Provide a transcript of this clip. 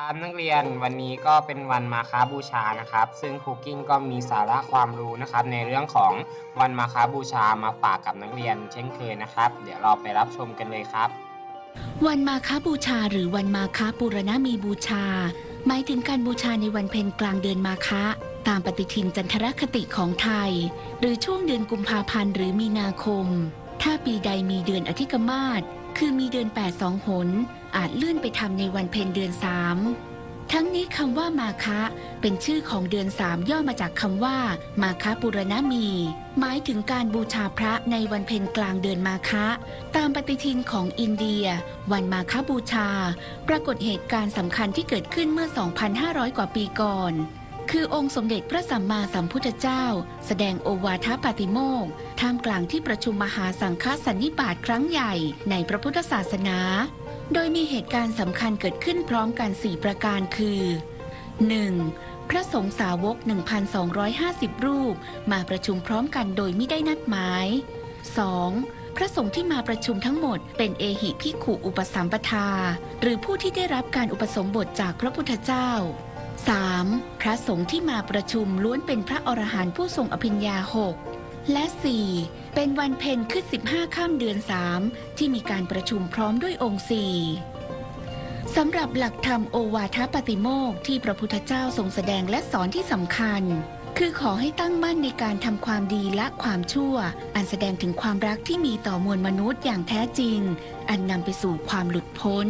ครับนักเรียนวันนี้ก็เป็นวันมาคาบูชานะครับ ซึ่งครูกิ้งก็มีสาระความรู้นะครับ ในเรื่องของวันมาคาบูชามาฝากกับนักเรียน เช่นเคยนะครับ เดี๋ยวเราไปรับชมกันเลยครับ วันมาคาบูชาหรือวันมาคาปุรณมีบูชา หมายถึงการบูชาในวันเพ็ญกลางเดือนมาคะตามปฏิทินจันทรคติของไทย หรือช่วงเดือนกุมภาพันธ์หรือมีนาคม ถ้าปีใดมีเดือนอธิกมาศคือมีเดือน8สองหน อาจเลื่อนไปทำในวันเพ็ญเดือนสามทั้งนี้คำว่ามาคะ เป็นชื่อของเดือนสามย่อมาจากคำว่า มาคะปุรณมี หมายถึงการบูชาพระในวันเพ็ญกลางเดือนมาคะ ตามปฏิทินของอินเดีย วันมาคะบูชา ปรากฏเหตุการณ์สำคัญที่เกิดขึ้นเมื่อ 2,500 กว่าปีก่อน คือองค์สมเด็จพระสัมมาสัมพุทธเจ้า แสดงโอวาทปาติโมกท่ามกลางที่ประชุมมหาสังฆสันนิบาตครั้งใหญ่ในพระพุทธศาสนา โดยมีเหตุการณ์สำคัญเกิดขึ้นพร้อมกัน 4 ประการคือ 1. พระสงฆ์สาวก 1,250 รูป มาประชุมพร้อมกันโดยไม่ได้นัดหมาย 2. พระสงฆ์ที่มาประชุมทั้งหมดเป็นเอหิพิขุอุปสัมปทา หรือผู้ที่ได้รับการอุปสมบทจากพระพุทธเจ้า 3. พระสงฆ์ที่มาประชุมล้วนเป็นพระอรหันต์ผู้ทรงอภิญญาหกและ 4. เป็นวันเพ็ญขึ้น 15 ข้ามเดือน 3 ที่มีการประชุมพร้อมด้วยองค์สี่สำหรับหลักธรรมโอวาทปาติโมกข์ที่พระพุทธเจ้าทรงแสดงและสอนที่สำคัญ คือขอให้ตั้งมั่นในการทำความดีละความชั่ว อันแสดงถึงความรักที่มีต่อมวลมนุษย์อย่างแท้จริง อันนำไปสู่ความหลุดพ้น